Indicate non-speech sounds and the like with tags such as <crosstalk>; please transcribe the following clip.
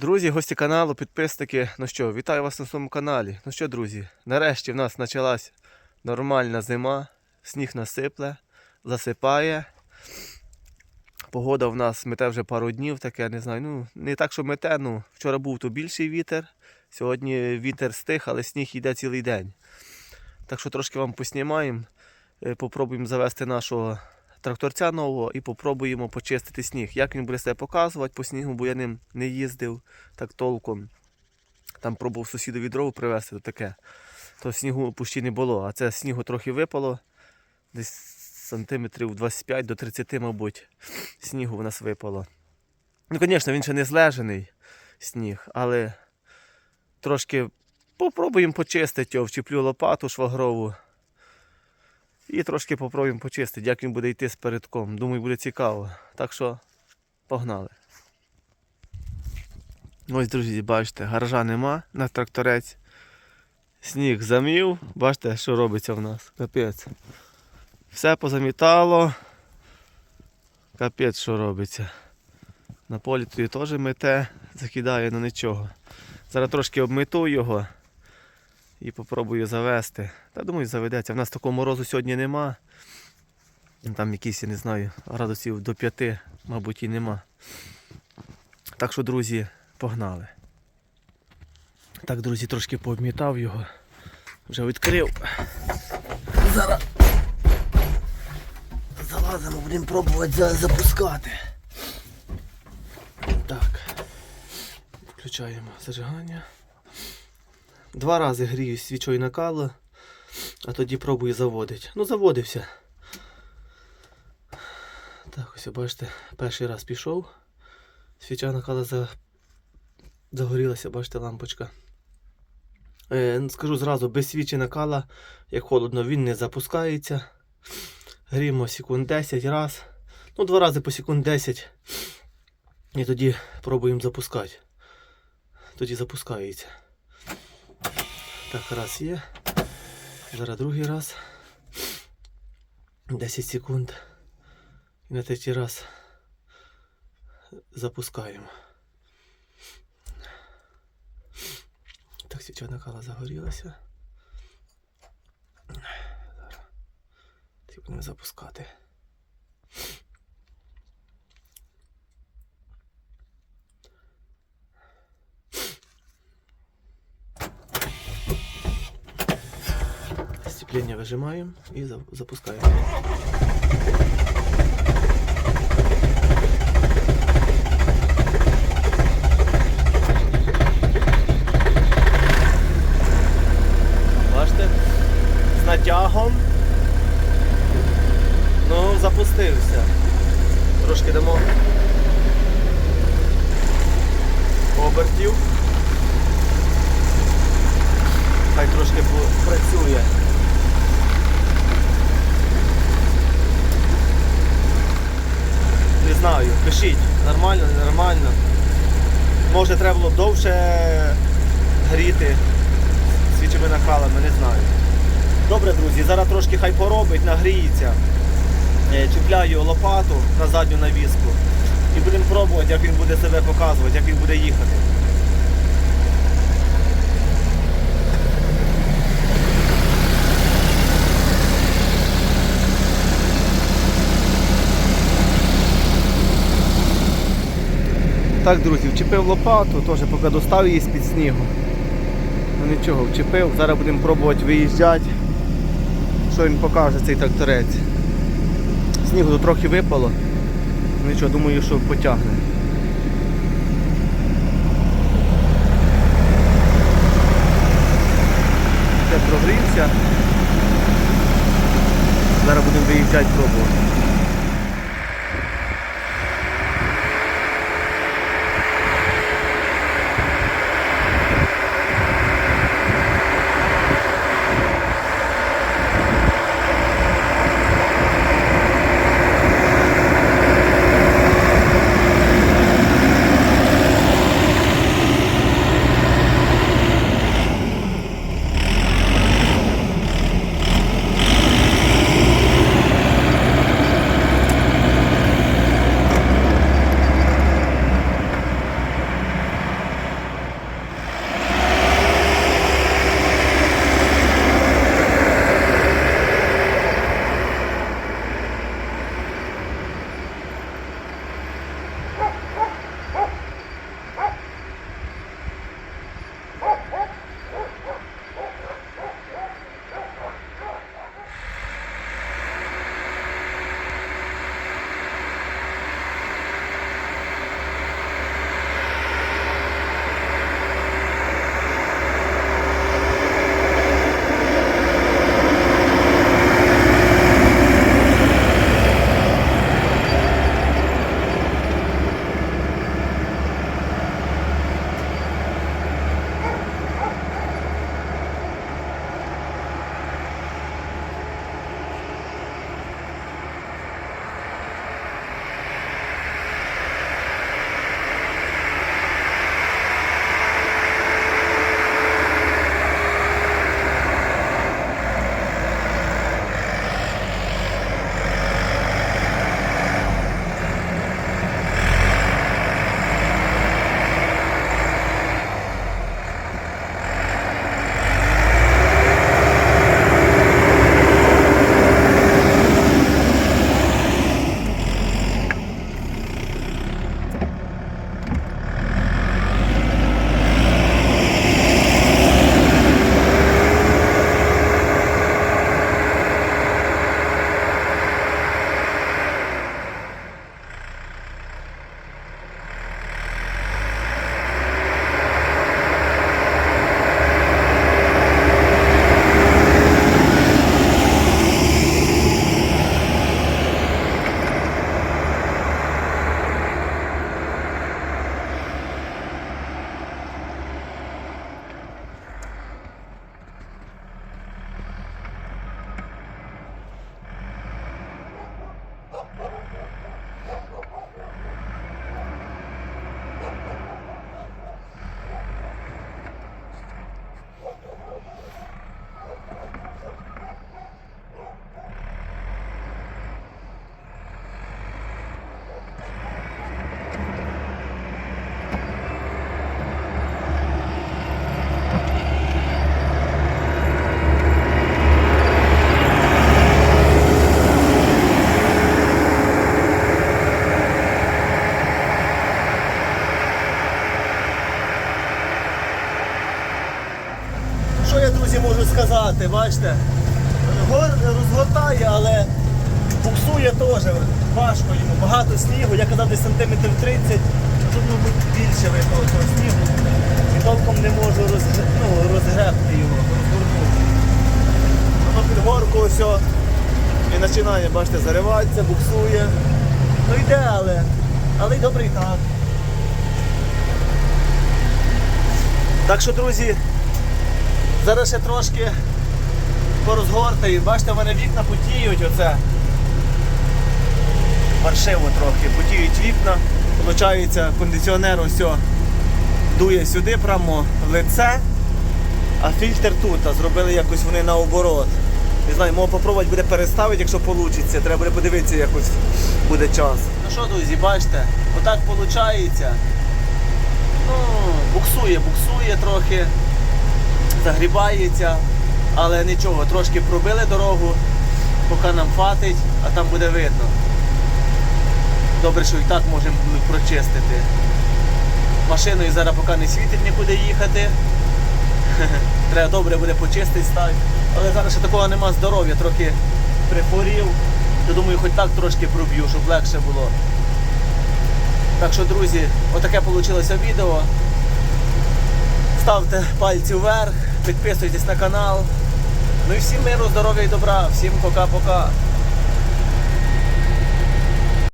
Друзі, гості каналу, підписники. Ну що, вітаю вас на своєму каналі. Ну що, друзі, нарешті в нас почалась нормальна зима, сніг насипле, засипає. Погода в нас мете вже пару днів, таке, не знаю. Ну, не так, що мете, ну, вчора був то більший вітер, сьогодні вітер стих, але сніг йде цілий день. Так що трошки вам поснімаємо, е, попробуємо завести нашого тракторця нового і попробуємо почистити сніг. Як він буде себе показувати по снігу, бо я ним не їздив так толком. Там пробував сусідові дров привезти то таке. То снігу почти не було, а це снігу трохи випало. Десь сантиметрів 25 до 30, мабуть, снігу в нас випало. Ну, звісно, він ще не злежений сніг, але трошки попробуємо почистити його, вчіплю лопату швагрову. І трошки попробуємо почистити, як він буде йти з передком. Думаю, буде цікаво. Так що погнали. Ось, друзі, бачите, гаража нема на тракторець. Сніг замів. Бачите, що робиться в нас. Капець. Все позамітало. Капець, що робиться. На полі тоді теж мете, закидає, ну нічого. Зараз трошки обмету його і попробую завести. Та думаю, заведеться. В нас такого морозу сьогодні нема. Там якісь, я не знаю, градусів до 5, мабуть, і нема. Так що, друзі, погнали. Так, друзі, трошки пообмітав його. Вже відкрив. Зараз залазимо, будемо пробувати запускати. Так. Включаємо зажигання. Два рази грію свічою накала, а тоді пробую заводити. Ну, заводився. Так, ось бачите, перший раз пішов. Свіча накала за... загорілася, бачите, лампочка. Е, ну, скажу зразу, без свічі накала, як холодно, він не запускається. Гріємо секунд 10 раз. Ну, два рази по секунд 10. І тоді пробуємо запускати. Тоді запускається. Так, раз є. Зараз другий раз. 10 секунд. І на третій раз запускаємо. Так, свіча накала загорілася. Зараз. Будемо запускати. Сцепление выжимаем и за- запускаем. Бачите? З натягом. Ну, запустився. Трошки дамо обертів. Хай трошки по- працює. Не знаю, пишіть, нормально, ненормально. Може треба було довше гріти свічими накалами, не знаю. Добре, друзі, зараз трошки хай поробить, нагріється. Е, Чіпляю лопату на задню навіску і будемо пробувати, як він буде себе показувати, як він буде їхати. Так, друзі, вчепив лопату, теж поки достав її з-під снігу. Ну нічого, вчепив, зараз будемо пробувати виїжджати. Що він покаже цей тракторець. Снігу тут трохи випало. Ну Нічого, думаю, що потягне. Все прогрівся. Зараз будемо виїжджати пробувати. Сказати, бачите, гор розгортає, але буксує теж. Важко йому. Багато снігу, я казав десь сантиметрів 30, а тут, мабуть, більше випало того снігу. І толком не можу розгре... ну, розгребти його, розгорнути. Воно під горку ось. І починає, бачите, зариватися, буксує. Ну йде, але. Але й добре і так. Так що, друзі, зараз ще трошки порозгортаю. Бачите, в мене вікна потіють оце. Паршиво трохи, потіють вікна. Получається, кондиціонер ось дує сюди прямо в лице, а фільтр тут, а зробили якось вони наоборот. Не знаю, мого попробувати буде переставити, якщо вийде. Треба буде подивитися, якось буде час. Ну що, друзі, бачите, отак виходить. Ну, буксує, буксує трохи, загрібається, але нічого, трошки пробили дорогу, поки нам хватить, а там буде видно. Добре, що і так можемо прочистити. Машиною зараз поки не світить нікуди їхати. <laughs> Треба добре буде почистити стати. Але зараз ще такого нема здоров'я, трохи прихворів. То думаю, хоч так трошки проб'ю, щоб легше було. Так що, друзі, отаке вийшло відео. Ставте пальці вверх, підписуйтесь на канал. Ну і всім миру, здоров'я і добра. Всім пока-пока.